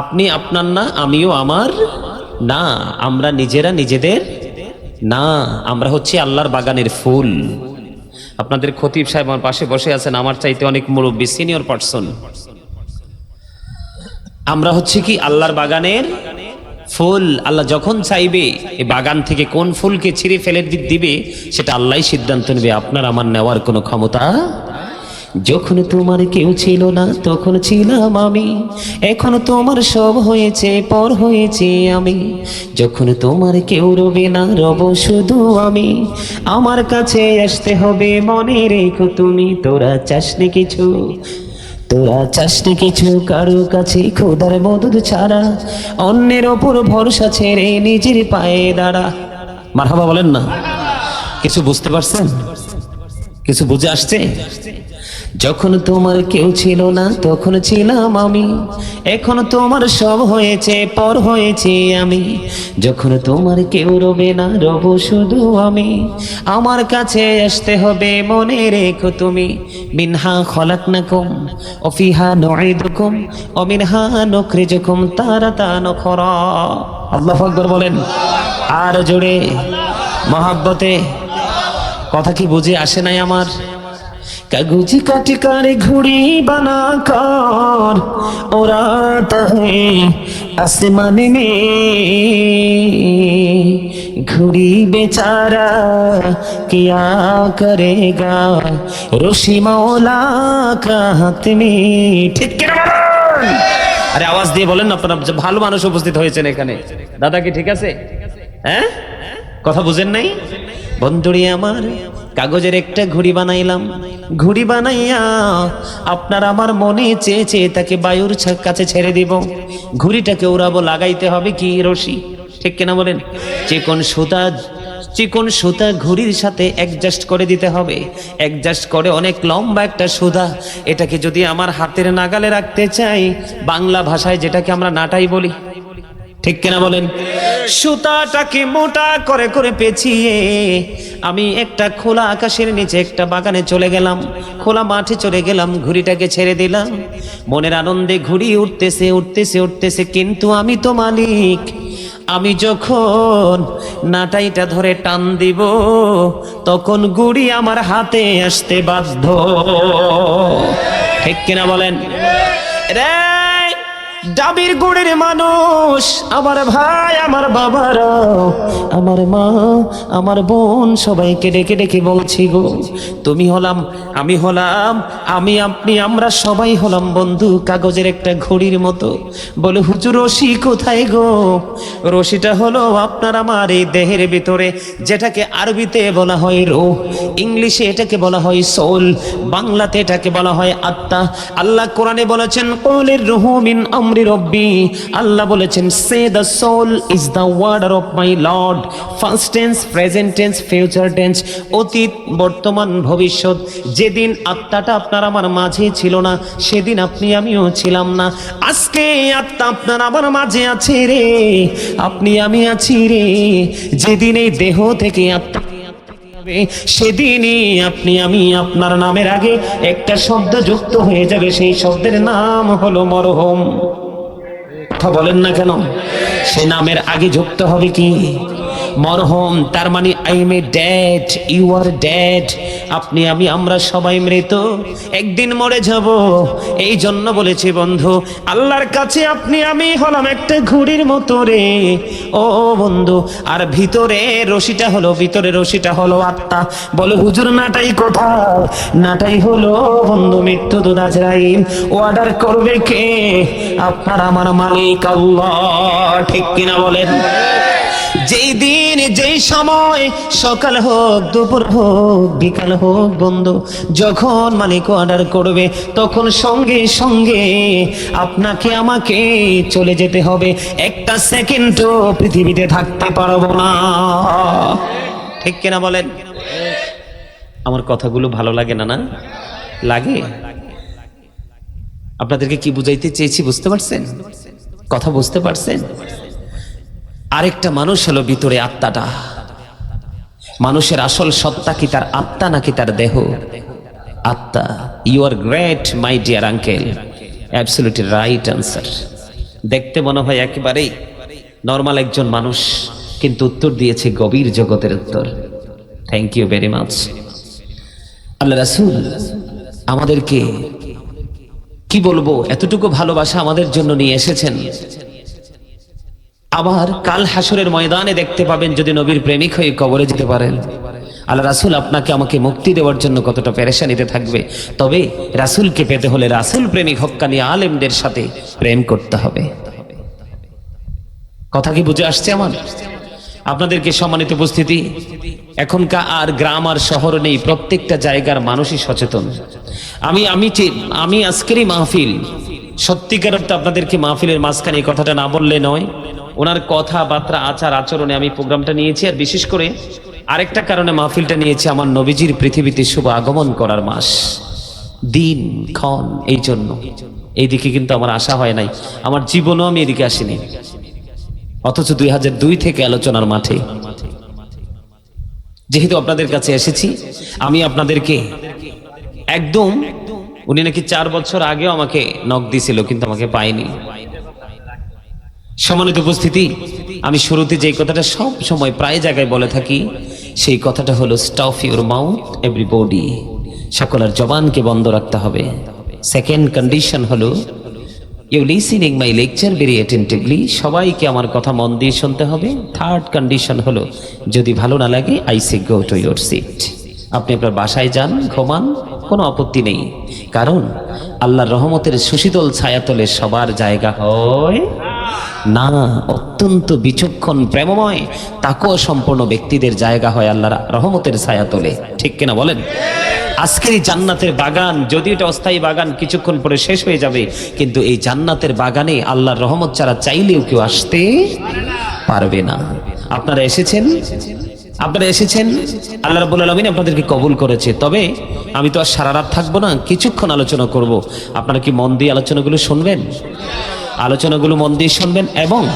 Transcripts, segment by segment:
আপনি আপনার না, আমিও আমার। না, আমরা নিজেরা নিজেদের। না, আমরা হচ্ছে আল্লাহর বাগানের ফুল। আপনাদের খতিব সাহেব আমার পাশে বসে আছেন, আমার চাইতে অনেক মুরব্বী, সিনিয়র পার্সন। আমরা হচ্ছে কি আল্লাহর বাগানের ফুল। আল্লাহ যখন চাইবে, এই বাগান থেকে কোন ফুলকে ছিঁড়ে ফেলে দিবে, সেটা আল্লাহই সিদ্ধান্ত নেবে। আপনার, আমার নেওয়ার কোনো ক্ষমতা যখন তোমার কেউ ছিল না, তখন ছিলাম আমি। এখন তোমার সব হয়েছে, পর হয়েছে আমি। যখন তোমার কেউ রবে না, রব শুধু আমি। আমার কাছে আসতে হবে, মনে রেখো তুমি, তোরা চাসনি কিছু। তোরা চাসনি কিছু, কারও কাছে খোদার মদত ছাড়া। অন্যের ওপর ভরসা ছেড়ে নিজের পায়ে দাঁড়া। মারহাবা বলেন না। কিছু বুঝতে পারছেন? কিছু বুঝে আসছে? যখন তোমার কেউ ছিল না, তখন ছিলাম আমি। এখন তোমার সব হয়েছে, পর হয়েছে আমি। যখন তোমার কেউ রবে না, রব শুধু আমি। আমার কাছে আসতে হবে, মনে রেখো তুমি। মিনহা খলাক নাকুম অফিহা নয়দুকুম অমিনহা নখরিজুকুম তারা তা নখরা আল্লাহ আকবর বলেন, আর জোরে, মহাব্বতে। কথা কি বুঝে আসে নাই আমার? কাগজি কাটি কারে ঘুড়ি বানা কর। ওরা তাহে আসমানে মে ঘুড়ি বেচারা কিয়া করেগা? রশি মৌলা কা হাত মে? ঠিক কিনা? আরে আওয়াজ দিয়ে বলেন না আপনারা, ভালো মানুষ উপস্থিত হয়েছেন এখানে। দাদা কি ঠিক আছে? হ্যাঁ? কথা বুঝেন নাই? বন্ধুরি আমার কাগজের একটা ঘুড়ি বানাইলাম। ঘুড়ি বানাইয়া আপনার আমার মনে চেয়ে চেয়ে তাকে বায়ুর কাছে ছেড়ে দিব। ঘুড়িটাকে উড়াবো, লাগাইতে হবে কি রশি? ঠিক কিনা বলেন? চিকন সুতা চিকন সুতা ঘুড়ির সাথে অ্যাডজাস্ট করে দিতে হবে। অ্যাডজাস্ট করে অনেক লম্বা একটা সুতা। এটাকে যদি আমার হাতের নাগালে রাখতে চাই, বাংলা ভাষায় যেটাকে আমরা নাটাই বলি। ঠিক কিনা বলেন? সুতাটাকে মোটা করে করে পেঁচিয়ে আমি একটা খোলা আকাশের নিচে একটা বাগানে চলে গেলাম। খোলা মাঠে চলে গেলাম, ঘুড়িটাকে ছেড়ে দিলাম। মনের আনন্দে ঘুড়ি উঠতেছে উঠতেছে উঠতেছে, কিন্তু আমি তো মালিক। আমি যখন নাটাইটা ধরে টান দিব, তখন গুড়ি আমার হাতে আসতে বাধ্য। ঠিক কিনা বলেন? রে ডাবির গুড়ের মানুষ, আমার ভাই, আমার বাবারা, আমার মা, আমার বোন, সবাইকে ডেকে ডেকে বলছি গো, তুমি হলাম, আমি হলাম, আমি, আপনি, আমরা সবাই হলাম বন্ধু, কাগজের একটা ঘড়ির মতো। বলে, হুজুর, রশি কোথায় গো? রশিটা হলো আপনার আমার এই দেহের ভিতরে, যেটাকে আরবিতে বলা হয় রো ইংলিশে এটাকে বলা হয় সোল, বাংলাতে এটাকে বলা হয় আত্মা। আল্লাহ কোরআনে বলেছেন, কৌলের রুহুমিন আমরি রব্বি, আল্লাহ বলেছেন say the soul is the order of my Lord first tense present tense future tense অতীত, বর্তমান, ভবিষ্যৎ। যেদিন আত্মাটা আপনার আমার মাঝে ছিল না, সেদিন আপনি আমিও ছিলাম না। আজকে আত্মা আপনার আমার মাঝে আছে রে, আপনি আমি আছি রে। যেদিন এই দেহ থেকে আত্মা সেদিনই আপনি আমি আপনার নামের আগে একটা শব্দ যুক্ত হয়ে যাবে। সেই শব্দের নাম হলো মরহম। কথা বলেন না কেন? সে নামের আগে যুক্ত হবে কি? মরহম, তার মানে I am a dad you are dad আপনি, আমি, আমরা সবাই মৃত। একদিন মরে যাব। এই জন্য বলেছি, বন্ধু, আল্লাহর কাছে আপনি, আমি হলাম একটা ঘুড়ির মতো রে। ও বন্ধু, আর ভিতরে রশিটা হলো, ভিতরে রশিটা হলো আত্মা। বলে, হুজুর, নাটাই কোথাও নাটাই হলো, বন্ধু মৃত্যু দুদাজরাইল অর্ডার করবে কে? আপনার, আমার মালিক আল্লাহ। ঠিক কিনা বলেন? যেই দিন, যেই সময়, সকাল হোক, দুপুর হোক, বিকাল হোক, বন্ধু, যখন মালিক অর্ডার করবে, তখন সঙ্গে সঙ্গে আপনাকে, আমাকে চলে যেতে হবে। একটা সেকেন্ডও পৃথিবীতে থাকতে পারব না। ঠিক কিনা বলেন? আমার কথাগুলো ভালো লাগে না না? লাগে? আপনাদেরকে কি বুঝাইতে চেয়েছি বুঝতে পারছেন? কথা বুঝতে পারছেন? আরেকটা মানুষ হলো ভিতরে আত্মাটা। মানুষের আসল সত্তা কি তার আত্মা নাকি তার দেহ? আত্মা you are great my dear uncle absolutely right answer দেখতে মনে হয় একেবারেই নর্মাল একজন মানুষ, কিন্তু উত্তর দিয়েছে গভীর জগতের উত্তর। থ্যাংক ইউ ভেরি মাচ আল্লাহ রাসূল, আমাদেরকে কি বলব, এতটুকু ভালোবাসা আমাদের জন্য নিয়ে এসেছেন। আবার কাল হাসরের ময়দানে দেখতে পাবেন যদি নবীর প্রেমিক হয়ে কবরে যেতে পারেন। আল্লাহ রাসুল আপনাকে আমাকে মুক্তি দেওয়ার জন্য কতটা পেরেশানিতে থাকবে। তবে রাসুলকে পেতে হলে রাসুল প্রেমিক, হক্কানি আলেমদের সাথে প্রেম করতে হবে। কথা কি বুঝে আসছে আমার? আপনাদেরকে সম্মানিত উপস্থিতি, এখনকার আর গ্রাম আর শহর নেই, প্রত্যেকটা জায়গার মানুষই সচেতন। আমি আমি আমি আজকেরই মাহফিল সত্যিকার অর্থে আপনাদেরকে মাহফিলের মাঝখানে এই কথাটা না বললে নয় ওনার কথাবার্তা, আচার, আচরণে আমি প্রোগ্রামটা নিয়েছি, আর বিশেষ করে আরেকটা কারণে মাহফিলটা নিয়েছি আমার নবীজির পৃথিবীতে শুভ আগমন করার মাস। দিন, ক্ষণ, এই জন্য। এইদিকে কিন্তু আমার আশা হয় নাই। আমার জীবনও আমি এদিকে আসিনি। অথচ দুই হাজার দুই থেকে আলোচনার মাঠে। যেহেতু আপনাদের কাছে এসেছি, আমি আপনাদেরকে একদম, উনি নাকি চার বছর আগেও আমাকে নখ দিছিল, কিন্তু আমাকে পাইনি সমানিত উপস্থিতি, আমি শুরুতে যে কথাটা সব সময় প্রায় জায়গায় বলে থাকি, সেই কথাটা হলো stuff your mouth everybody সকলের জবানকে বন্ধ রাখতে হবে। সেকেন্ড কন্ডিশন হলো you listening my lecture very attentively সবাইকে আমার কথা মন দিয়ে শুনতে হবে। থার্ড কন্ডিশন হলো, যদি ভালো না লাগে I say go to your seat আপনি আপনার বাসায় যান, ঘুমান, কোনো আপত্তি নেই। কারণ, আল্লাহর রহমতের সুশীতল ছায়াতলে সবার জায়গা হয় না, অত্যন্ত বিচক্ষণ, প্রেমময়, তাকেও সম্পূর্ণ ব্যক্তিদের জায়গা হয় আল্লাহর রহমতের ছায়া তোলে। ঠিক কিনা বলেন? আজকের জান্নাতের বাগান, যদি এটা অস্থায়ী বাগান, কিছুক্ষণ পরে শেষ হয়ে যাবে। কিন্তু এই জান্নাতের বাগানে আল্লাহর রহমত ছাড়া চাইলেও কেউ আসতে পারবে না। আপনারা এসেছেন? আপনারা এসেছেন? আল্লাহ রাব্বুল আলামিন আপনাদেরকে কবুল করেছে। তবে আমি তো আর সারা রাত থাকব না, কিছুক্ষণ আলোচনা করব। আপনারা কি মন দিয়ে আলোচনাগুলো শুনবেন? আলোচনাগুলো মন দিয়ে শুনবেন এবং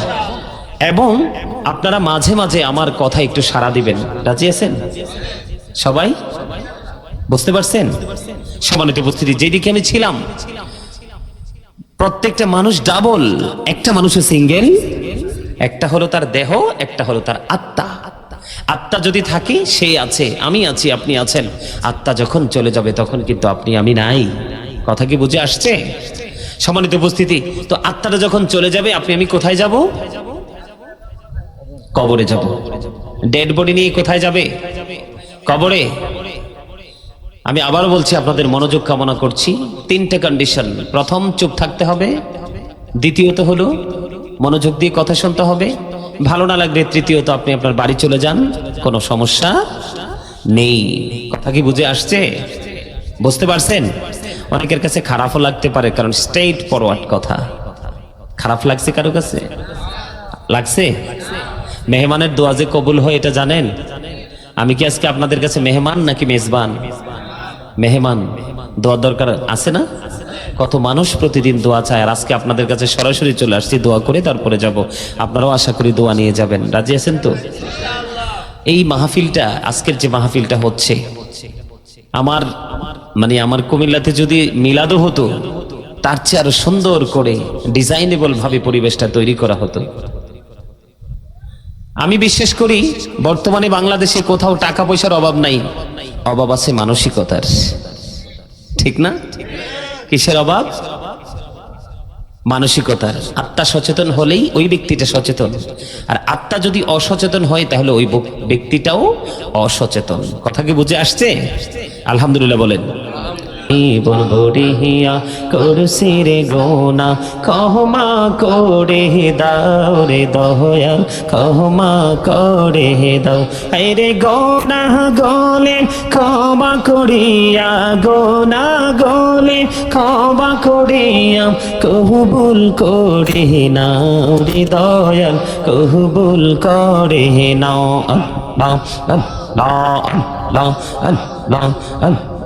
এবং আপনারা মাঝে মাঝে আমার কথা একটু সাড়া দিবেন। রাজি আছেন? সবাই? বুঝতে পারছেন? সমানিত উপস্থিতি, যেদিকে আমি ছিলাম, প্রত্যেকটা মানুষ ডাবল, একটা মানুষের সিঙ্গেল, একটা হলো তার দেহ, একটা হলো তার আত্মা। আত্মা যদি থাকে, সে আছে, আমি আছি, আপনি আছেন। আত্মা যখন চলে যাবে, তখন কিন্তু আপনি, আমি নাই। কথা কি বুঝে আসছে? সমানিত উপস্থিতি, তো আত্মাটা যখন চলে যাবে, আপনি, আমি কোথায় যাব? কবরে যাব। ডেড বডি নিয়ে কোথায় যাবে? কবরে? আমি আবার বলছি, আপনাদের মনোযোগ কামনা করছি। তিনটে কন্ডিশন প্রথম, চুপ থাকতে হবে। দ্বিতীয়ত হলো, মনোযোগ দিয়ে কথা শুনতে হবে। ভালো না লাগলে তৃতীয়ত আপনি আপনার বাড়ি চলে যান। কোনো সমস্যা নেই। কথা কি বুঝে আসছে? বুঝতে পারছেন? অনেকের কাছে খারাপও লাগতে পারে, কারণ স্ট্রেইট ফরওয়ার্ড কথা। খারাপ লাগছে কারও কাছে? লাগছে? মেহমানের দোয়া যে কবুল হয়, এটা জানেন? আমি কি আজকে আপনাদের কাছে মেহমান নাকি মেজবান? মেহমান দোয়ার দরকার আছে না? কত মানুষ প্রতিদিন দোয়া চায়, আর আজকে আপনাদের কাছে সরাসরি চলে আসছি, দোয়া করে তারপরে যাব। আপনারাও আশা করি দোয়া নিয়ে যাবেন। রাজি আছেন তো? এই মাহফিলটা, আজকের যে মাহফিলটা হচ্ছে, আমার মানে আমার কুমিল্লাতে যদি মিলাদও হতো, তার চেয়ে আরও সুন্দর করে ডিজাইনেবল ভাবে পরিবেশটা তৈরি করা হতো। আমি বিশ্বাস করি, বর্তমানে বাংলাদেশে কোথাও টাকা পয়সার অভাব নাই। অভাব আছে মানসিকতার। ঠিক না? কিসের অভাব? মানসিকতার। আত্মা সচেতন হলেই ওই ব্যক্তিটা সচেতন। আর আত্মা যদি অসচেতন হয়, তাহলে ওই ব্যক্তিটাও অসচেতন। কথা কি বুঝে আসছে? আলহামদুলিল্লাহ বলেন। বলব রিহিয়া করছি রে গোনা কহমা করে দাও রে দয়া কহমা করে দাও। রে গোনা গলে, ক্ষমা করিয়া, গোনা গলে, ক্ষমা করিয়া কহুবুল করে নাও রে দয়াল কহুবুল করে নাও। আল্লাহ আল্লাহ আল্লাহ আল্লাহ আল্লাহ।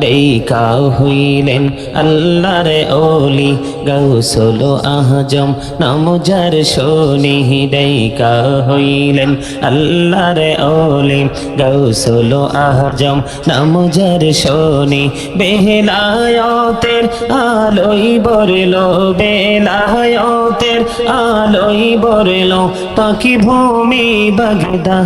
ডেকা হইলেন আল্লাহর ওলি গৌসল আহজম নামজার শনি ডেকা হইলেন আল্লাহর ওলি গৌসল আহজম নামজার শনি বেলায়তের আলোই বরলো, বেলায়তের আলোই বরলো পাখি ভূমি বাগদা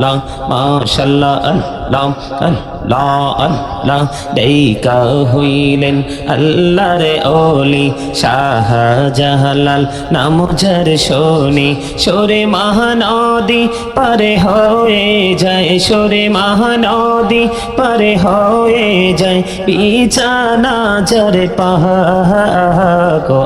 আল্লাহ আল্লাহ মাশাল্লাহ আল্লাহ আল্লাহ আল্লাহ দেইকা হইলেন আল্লাহর ওলি শাহ জাহালাল নাম যার শোনি সরে মহানদী পারে হয়ে যায় সরে মহানদী পারে হয়ে যায় বিছানা যার পাহা গো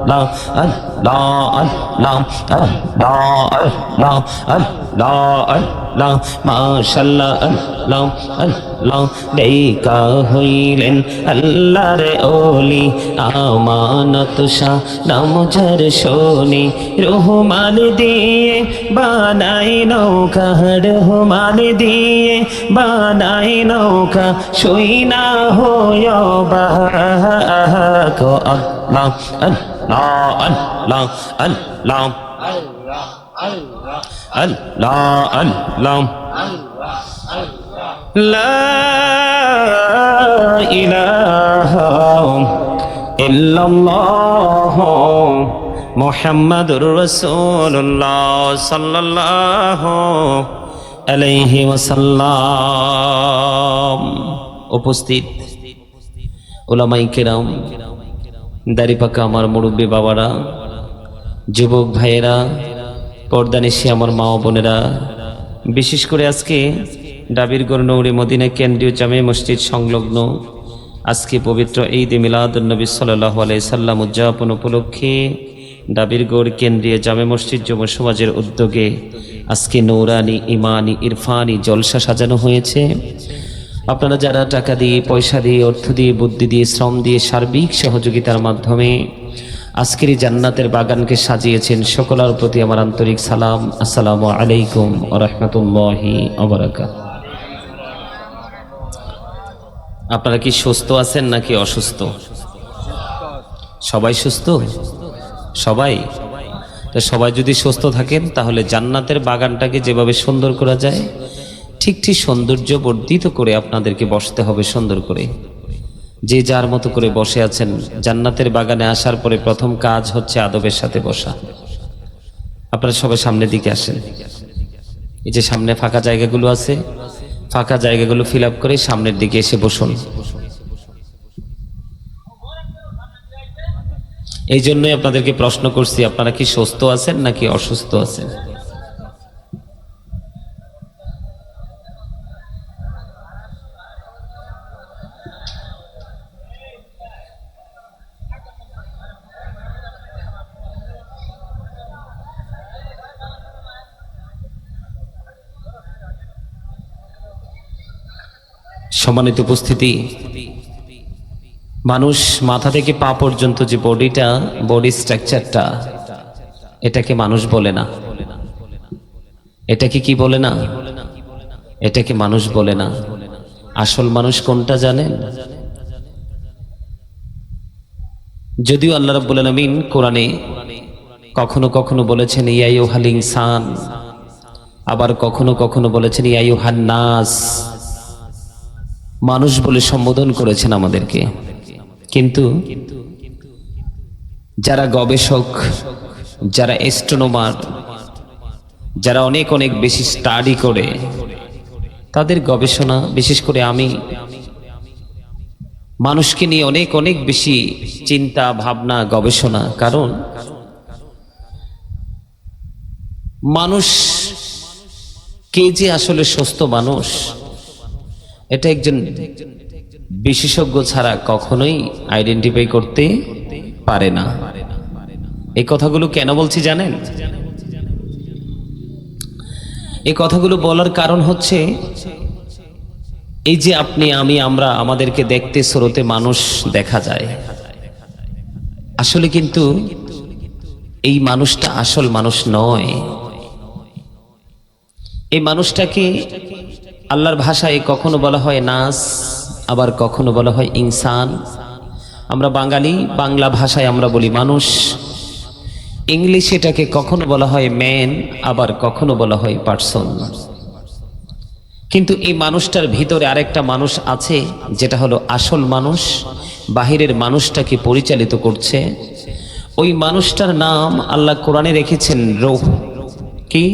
আল্লাহ আল্লাহ আল্লাহ আল্লাহ আল্লাহ আল্লাহ আল্লাহ মাশাল্লাহ আল্লাহ আল্লাহ ডেকা হইলেন আল্লাহর ওলি, আমানত শাহ নামজার শোনি, রহমান দিয়ে বানাই নৌকা, রহমান দিয়ে বানাই নৌকা সই না হয় বাহ আল্লাহ আল্লাহ আল্লাহ আল্লাহ আল্লাহ আল্লাহ لا إله إلا الله محمد رسول الله صلى الله عليه وسلم উপস্থিত ওলামাই কেরাম দাড়ি পাকা আমার মুরব্বী বাবারা, যুবক ভাইয়েরা পর্দানিশি আমার মা বোনেরা, বিশেষ করে আজকে ডাবির গরনৌরি মদিনা কেন্দ্রীয় জামে মসজিদ সংলগ্ন, আজকে পবিত্র ঈদ মিলাদুলনবী সাল্লাহ আলাই সাল্লাম উদযাপন উপলক্ষে ডাবিরগড় কেন্দ্রীয় জামে মসজিদ যুব সমাজের উদ্যোগে আজকে নৌরানি, ইমানি, ইরফানি জলসা সাজানো হয়েছে। আপনারা যারা টাকা দিয়ে, পয়সা দিয়ে, অর্থ দিয়ে, বুদ্ধি দিয়ে, শ্রম দিয়ে সার্বিক সহযোগিতার মাধ্যমে আজকের জান্নাতের বাগানকে সাজিয়েছেন, সকলের প্রতি আমার আন্তরিক সালাম। আসসালামু আলাইকুম রহমতুল্লাহি অবরাকা আপনারা কি সুস্থ আছেন নাকি অসুস্থ? সবাই সুস্থ? সবাই? তো সবাই যদি সুস্থ থাকেন, তাহলে জান্নাতের বাগানটাকে যেভাবে সুন্দর করা যায় ঠিক ঠিক সৌন্দর্য বর্ধিত করে আপনাদেরকে বসতে হবে সুন্দর করে। যে যার মতো করে বসে আছেন, জান্নাতের বাগানে আসার পরে প্রথম কাজ হচ্ছে আদবের সাথে বসা। আপনারা সবাই সামনের দিকে আসেন। এই যে সামনে ফাঁকা জায়গাগুলো আছে, ফাঁকা জায়গাগুলো ফিল করে সামনের দিকে এসে বসুন। এই জন্যই আপনাদেরকে প্রশ্ন করছি, আপনারা কি সুস্থ আছেন নাকি অসুস্থ আছেন? সম্মানিত উপস্থিতি। মানুষ মাথা থেকে পা পর্যন্ত যে বডিটা, বডি স্ট্রাকচারটা, এটাকে মানুষ বলে না। এটাকে কি বলে না? এটাকে মানুষ বলে না। আসল মানুষ কোনটা জানেন? যদিও আল্লাহ রাব্বুল আলামিন কোরআনে কখনো কখনো বলেছেন ইয়াইও হাল ইনসান। আবার কখনো কখনো বলেছেন ইয়াইও নাস। মানুষ বলে সম্বোধন করেছেন আমাদেরকে। কিন্তু যারা গবেষক, যারা এস্ট্রোনোমার যারা অনেক অনেক বেশি স্টাডি করে, তাদের গবেষণা, বিশেষ করে আমি, মানুষকে নিয়ে অনেক অনেক বেশি চিন্তা, ভাবনা, গবেষণা, কারণ মানুষ কে যে আসলে সুস্থ মানুষ এটা একজন বিশেষজ্ঞ ছাড়া কখনোই আইডেন্টিফাই করতে পারে না। এই কথাগুলো কেন বলছি জানেন? এই কথাগুলো বলার কারণ হচ্ছে, এই যে আপনি, আমি, আমরা আমাদেরকে দেখতে স্রোতে মানুষ দেখা যায়। আসলে কিন্তু এই মানুষটা আসল মানুষ নয়। এই মানুষটাকে আল্লাহর ভাষায় কখনো বলা হয় নাস, আবার কখনো বলা হয় ইনসান। আমরা বাঙালি, বাংলা ভাষায় আমরা বলি মানুষ। ইংলিশে এটাকে কখনো বলা হয় ম্যান আবার কখনো বলা হয় পার্সন কিন্তু এই মানুষটার ভিতরে আরেকটা মানুষ আছে, যেটা হলো আসল মানুষ, বাহিরের মানুষটাকে পরিচালিত করছে। ওই মানুষটার নাম আল্লাহ কোরআনে রেখেছেন রোহ। কি?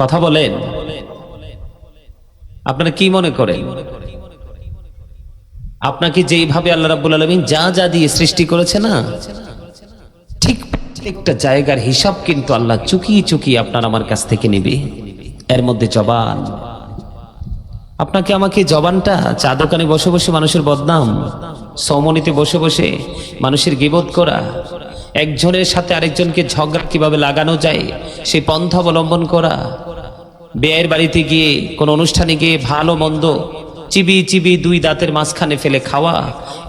কথা বলেন। আপনারা কি মনে করেন? আপনাকে যেইভাবে আল্লাহ রাব্বুল আলমিন যা যা দিয়ে সৃষ্টি করেছে না, ঠিক প্রত্যেকটা জায়গার হিসাব কিন্তু আল্লাহ চুকিয়ে চুকিয়ে আপনার আমার কাছ থেকে নেবে। এর মধ্যে জবান। আপনাকে আমাকে জবানটা চা দোকানে বসে বসে মানুষের বদনাম, সমনিতে বসে বসে মানুষের গিবোধ করা, একজনের সাথে আরেকজনকে ঝগড়া কীভাবে লাগানো যায় সেই পন্থা অবলম্বন করা বেয়ের বাড়িতে গিয়ে কোন অনুষ্ঠানে গিয়ে ভালো মন্দ চিবি চিবি দুই দাঁতের মাঝখানে ফেলে খাওয়া,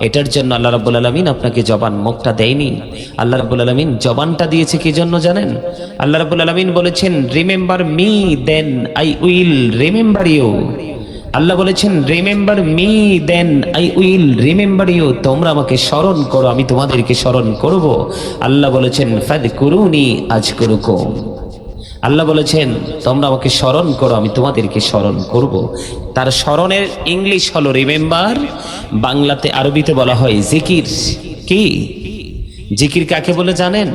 এটার জন্য আল্লাহ রাব্বুল আলমিন আপনাকে জবান মুখটা দেয়নি। আল্লাহ রাব্বুল আলমিন জবানটা দিয়েছে কি জন্য জানেন? আল্লাহ রাব্বুল আলমিন বলেছেন remember me then I will remember you আল্লাহ বলেছেন remember me then I will remember you তোমরা আমাকে স্মরণ করো, আমি তোমাদেরকে স্মরণ করব। আল্লাহ বলেছেন ফাদ করুনি আজ করুকুম আল্লাহ বলেছেন, তোমরা আমাকে স্মরণ করো, আমি তোমাদেরকে স্মরণ করব। তার স্মরণের ইংলিশ হলো রিমেম্বার বাংলাতে, আরবিতে বলা হয় জিকির কি? জিকির কাকে বলে জানেন?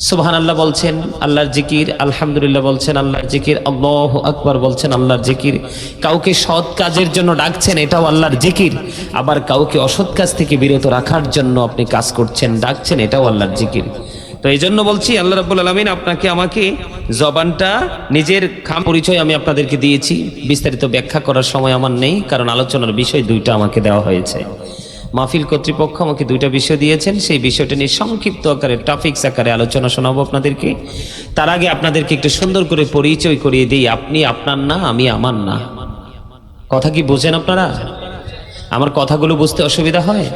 সুবহান আল্লাহ বলছেন, আল্লাহর জিকির আলহামদুলিল্লাহ বলছেন, আল্লাহর জিকির আল্লাহ আকবার বলছেন, আল্লাহর জিকির কাউকে সৎ কাজের জন্য ডাকছেন, এটাও আল্লাহর জিকির আবার কাউকে অসৎ কাজ থেকে বিরত রাখার জন্য আপনি কাজ করছেন, ডাকছেন, এটাও আল্লাহর জিকির তো এই জন্য বলছি, আল্লাহ রাব্বুল আলমিন আপনাকে, আমাকে জবানটা, নিজের খাম পরিচয় আমি আপনাদেরকে দিয়েছি। বিস্তারিত ব্যাখ্যা করার সময় আমার নেই, কারণ আলোচনার বিষয় দুইটা আমাকে দেওয়া হয়েছে। মাহফিল কর্তৃপক্ষ আমাকে দুইটা বিষয় দিয়েছেন, সেই বিষয়টা নিয়ে সংক্ষিপ্ত আকারে টপিক্স আকারে আলোচনা শোনাবো আপনাদেরকে। তার আগে আপনাদেরকে একটু সুন্দর করে পরিচয় করিয়ে দিই, আপনি আপনার না, আমি আমার না। কথা কি বোঝেন আপনারা? আমার কথাগুলো বুঝতে অসুবিধা হয়?